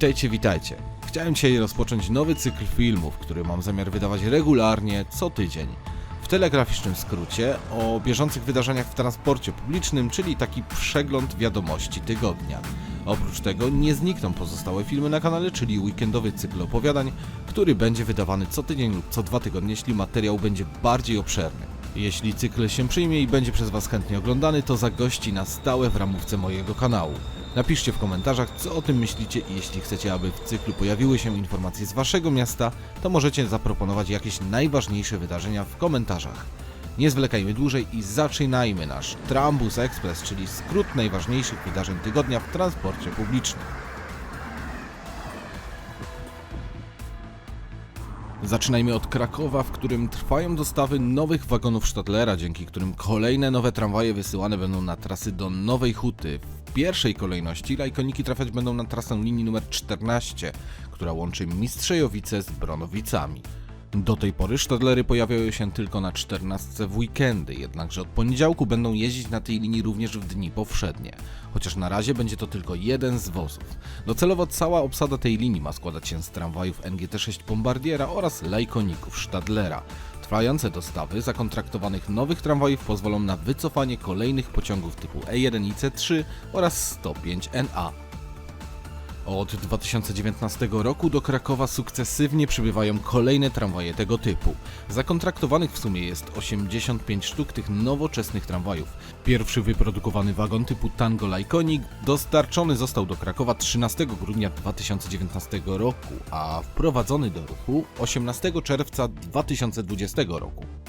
Witajcie, witajcie. Chciałem dzisiaj rozpocząć nowy cykl filmów, który mam zamiar wydawać regularnie, co tydzień. W telegraficznym skrócie o bieżących wydarzeniach w transporcie publicznym, czyli taki przegląd wiadomości tygodnia. Oprócz tego nie znikną pozostałe filmy na kanale, czyli weekendowy cykl opowiadań, który będzie wydawany co tydzień lub co dwa tygodnie, jeśli materiał będzie bardziej obszerny. Jeśli cykl się przyjmie i będzie przez Was chętnie oglądany, to zagości na stałe w ramówce mojego kanału. Napiszcie w komentarzach, co o tym myślicie i jeśli chcecie, aby w cyklu pojawiły się informacje z Waszego miasta, to możecie zaproponować jakieś najważniejsze wydarzenia w komentarzach. Nie zwlekajmy dłużej i zaczynajmy nasz Trambus Express, czyli skrót najważniejszych wydarzeń tygodnia w transporcie publicznym. Zaczynajmy od Krakowa, w którym trwają dostawy nowych wagonów Stadlera, dzięki którym kolejne nowe tramwaje wysyłane będą na trasy do Nowej Huty. Pierwszej kolejności lajkoniki trafiać będą na trasę linii numer 14, która łączy Mistrzejowice z Bronowicami. Do tej pory Stadlery pojawiają się tylko na 14 w weekendy, jednakże od poniedziałku będą jeździć na tej linii również w dni powszednie. Chociaż na razie będzie to tylko jeden z wozów. Docelowo cała obsada tej linii ma składać się z tramwajów NGT6 Bombardiera oraz lajkoników Stadlera. Trwające dostawy zakontraktowanych nowych tramwajów pozwolą na wycofanie kolejnych pociągów typu E1 i C3 oraz 105NA. Od 2019 roku do Krakowa sukcesywnie przybywają kolejne tramwaje tego typu. Zakontraktowanych w sumie jest 85 sztuk tych nowoczesnych tramwajów. Pierwszy wyprodukowany wagon typu Tango Lyconic dostarczony został do Krakowa 13 grudnia 2019 roku, a wprowadzony do ruchu 18 czerwca 2020 roku.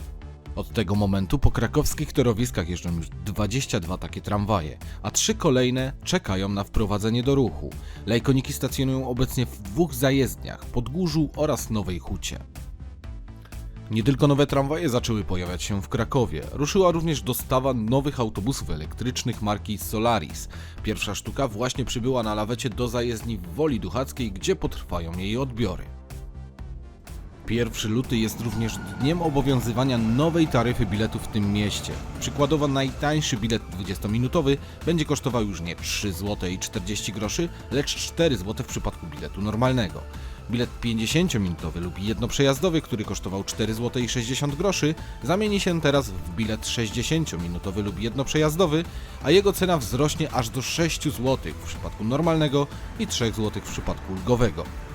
Od tego momentu po krakowskich torowiskach jeżdżą już 22 takie tramwaje, a trzy kolejne czekają na wprowadzenie do ruchu. Lajkoniki stacjonują obecnie w dwóch zajezdniach, Podgórzu oraz Nowej Hucie. Nie tylko nowe tramwaje zaczęły pojawiać się w Krakowie, ruszyła również dostawa nowych autobusów elektrycznych marki Solaris. Pierwsza sztuka właśnie przybyła na lawecie do zajezdni w Woli Duchackiej, gdzie potrwają jej odbiory. 1 luty jest również dniem obowiązywania nowej taryfy biletów w tym mieście. Przykładowo najtańszy bilet 20-minutowy będzie kosztował już nie 3 zł i 40 groszy, lecz 4 zł w przypadku biletu normalnego. Bilet 50-minutowy lub jednoprzejazdowy, który kosztował 4 zł i 60 groszy, zamieni się teraz w bilet 60-minutowy lub jednoprzejazdowy, a jego cena wzrośnie aż do 6 zł w przypadku normalnego i 3 zł w przypadku ulgowego.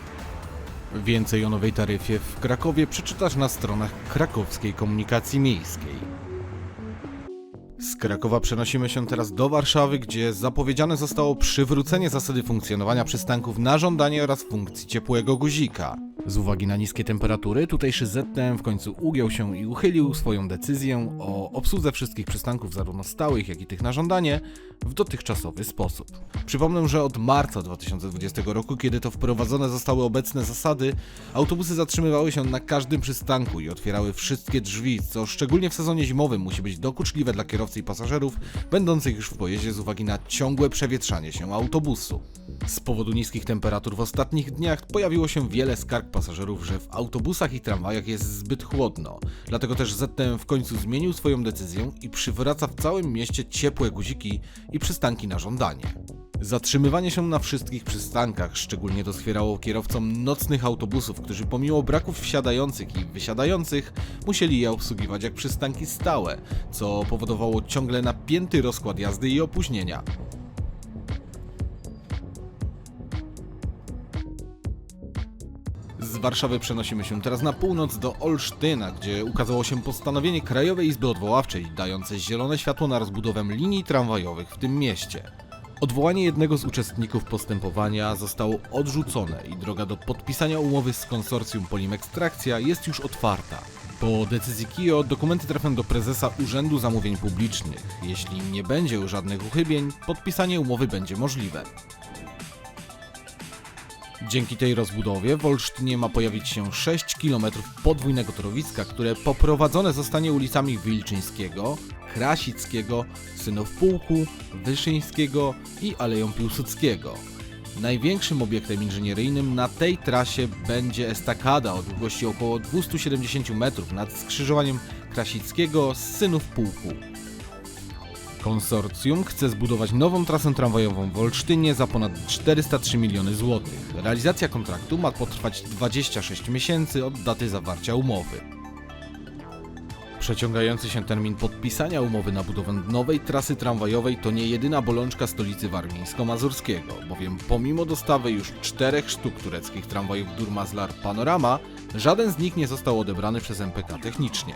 Więcej o nowej taryfie w Krakowie przeczytasz na stronach krakowskiej komunikacji miejskiej. Z Krakowa przenosimy się teraz do Warszawy, gdzie zapowiedziane zostało przywrócenie zasady funkcjonowania przystanków na żądanie oraz funkcji ciepłego guzika. Z uwagi na niskie temperatury, tutejszy ZTM w końcu ugiął się i uchylił swoją decyzję o obsłudze wszystkich przystanków, zarówno stałych, jak i tych na żądanie, w dotychczasowy sposób. Przypomnę, że od marca 2020 roku, kiedy to wprowadzone zostały obecne zasady, autobusy zatrzymywały się na każdym przystanku i otwierały wszystkie drzwi, co szczególnie w sezonie zimowym musi być dokuczliwe dla kierowcy i pasażerów, będących już w pojeździe z uwagi na ciągłe przewietrzanie się autobusu. Z powodu niskich temperatur w ostatnich dniach pojawiło się wiele skarg pasażerów, że w autobusach i tramwajach jest zbyt chłodno. Dlatego też ZTM w końcu zmienił swoją decyzję i przywraca w całym mieście ciepłe guziki i przystanki na żądanie. Zatrzymywanie się na wszystkich przystankach szczególnie doskwierało kierowcom nocnych autobusów, którzy pomimo braków wsiadających i wysiadających musieli je obsługiwać jak przystanki stałe, co powodowało ciągle napięty rozkład jazdy i opóźnienia. Z Warszawy przenosimy się teraz na północ do Olsztyna, gdzie ukazało się postanowienie Krajowej Izby Odwoławczej dające zielone światło na rozbudowę linii tramwajowych w tym mieście. Odwołanie jednego z uczestników postępowania zostało odrzucone i droga do podpisania umowy z konsorcjum Polimex Trakcja jest już otwarta. Po decyzji KIO dokumenty trafią do prezesa Urzędu Zamówień Publicznych. Jeśli nie będzie żadnych uchybień, podpisanie umowy będzie możliwe. Dzięki tej rozbudowie w Olsztynie ma pojawić się 6 km podwójnego torowiska, które poprowadzone zostanie ulicami Wilczyńskiego, Krasickiego, Synów Pułku, Wyszyńskiego i Aleją Piłsudskiego. Największym obiektem inżynieryjnym na tej trasie będzie estakada o długości około 270 metrów nad skrzyżowaniem Krasickiego z Synów Pułku. Konsorcjum chce zbudować nową trasę tramwajową w Olsztynie za ponad 403 miliony złotych. Realizacja kontraktu ma potrwać 26 miesięcy od daty zawarcia umowy. Przeciągający się termin podpisania umowy na budowę nowej trasy tramwajowej to nie jedyna bolączka stolicy warmińsko-mazurskiego, bowiem pomimo dostawy już czterech sztuk tureckich tramwajów Durmazlar Panorama, żaden z nich nie został odebrany przez MPK technicznie.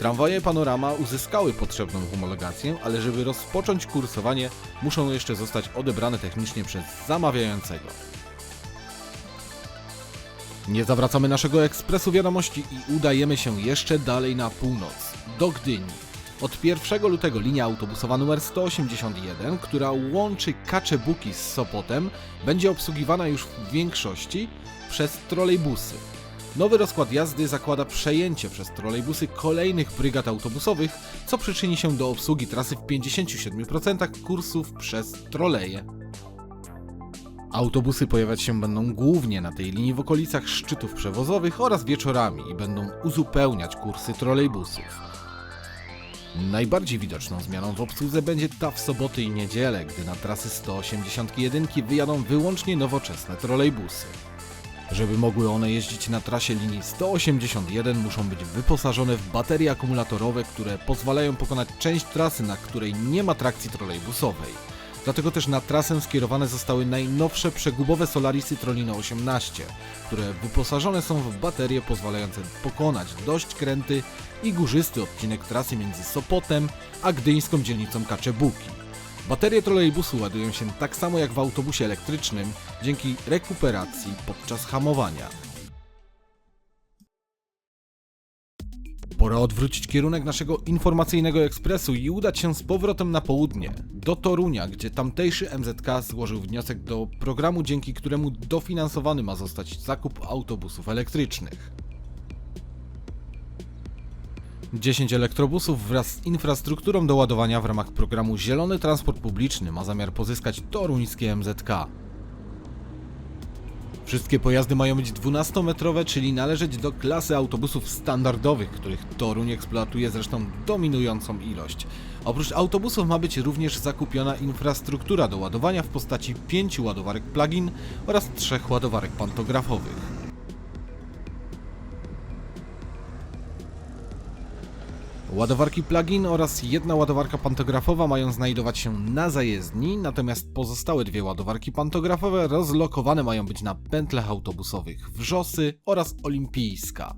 Tramwaje Panorama uzyskały potrzebną homologację, ale żeby rozpocząć kursowanie, muszą jeszcze zostać odebrane technicznie przez zamawiającego. Nie zawracamy naszego ekspresu wiadomości i udajemy się jeszcze dalej na północ, do Gdyni. Od 1 lutego linia autobusowa numer 181, która łączy Kaczebuki z Sopotem, będzie obsługiwana już w większości przez trolejbusy. Nowy rozkład jazdy zakłada przejęcie przez trolejbusy kolejnych brygad autobusowych, co przyczyni się do obsługi trasy w 57% kursów przez troleje. Autobusy pojawiać się będą głównie na tej linii w okolicach szczytów przewozowych oraz wieczorami i będą uzupełniać kursy trolejbusów. Najbardziej widoczną zmianą w obsłudze będzie ta w soboty i niedzielę, gdy na trasy 181 wyjadą wyłącznie nowoczesne trolejbusy. Żeby mogły one jeździć na trasie linii 181 muszą być wyposażone w baterie akumulatorowe, które pozwalają pokonać część trasy, na której nie ma trakcji trolejbusowej. Dlatego też na trasę skierowane zostały najnowsze przegubowe Solarisy Trolino 18, które wyposażone są w baterie pozwalające pokonać dość kręty i górzysty odcinek trasy między Sopotem a gdyńską dzielnicą Kaczebuki. Baterie trolejbusu ładują się tak samo jak w autobusie elektrycznym dzięki rekuperacji podczas hamowania. Pora odwrócić kierunek naszego informacyjnego ekspresu i udać się z powrotem na południe, do Torunia, gdzie tamtejszy MZK złożył wniosek do programu, dzięki któremu dofinansowany ma zostać zakup autobusów elektrycznych. 10 elektrobusów wraz z infrastrukturą do ładowania w ramach programu Zielony Transport Publiczny ma zamiar pozyskać toruńskie MZK. Wszystkie pojazdy mają być 12-metrowe, czyli należeć do klasy autobusów standardowych, których Toruń eksploatuje zresztą dominującą ilość. Oprócz autobusów ma być również zakupiona infrastruktura do ładowania w postaci 5 ładowarek plug-in oraz 3 ładowarek pantografowych. Ładowarki plug-in oraz jedna ładowarka pantografowa mają znajdować się na zajezdni, natomiast pozostałe dwie ładowarki pantografowe rozlokowane mają być na pętlach autobusowych Wrzosy oraz Olimpijska.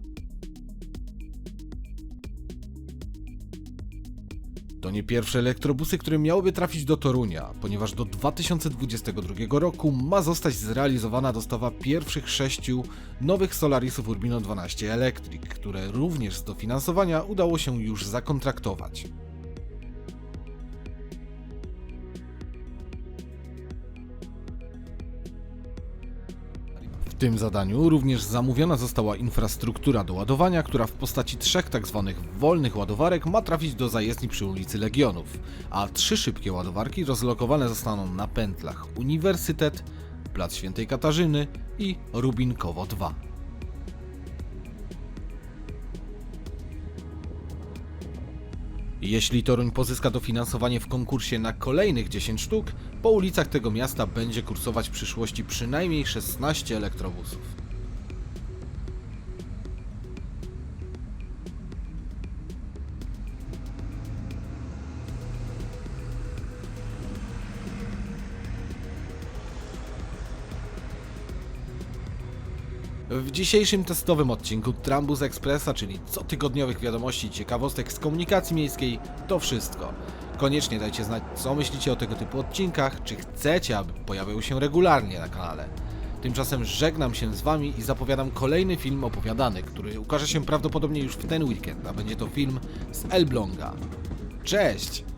To nie pierwsze elektrobusy, które miałyby trafić do Torunia, ponieważ do 2022 roku ma zostać zrealizowana dostawa pierwszych sześciu nowych Solarisów Urbino 12 Electric, które również z dofinansowania udało się już zakontraktować. Tym zadaniu również zamówiona została infrastruktura do ładowania, która w postaci trzech tzw. wolnych ładowarek ma trafić do zajezdni przy ulicy Legionów, a trzy szybkie ładowarki rozlokowane zostaną na pętlach Uniwersytet, Plac Świętej Katarzyny i Rubinkowo 2. Jeśli Toruń pozyska dofinansowanie w konkursie na kolejnych 10 sztuk, po ulicach tego miasta będzie kursować w przyszłości przynajmniej 16 elektrobusów. W dzisiejszym testowym odcinku Trambus Expressa, czyli cotygodniowych wiadomości i ciekawostek z komunikacji miejskiej, to wszystko. Koniecznie dajcie znać, co myślicie o tego typu odcinkach, czy chcecie, aby pojawiały się regularnie na kanale. Tymczasem żegnam się z Wami i zapowiadam kolejny film opowiadany, który ukaże się prawdopodobnie już w ten weekend, a będzie to film z Elbląga. Cześć!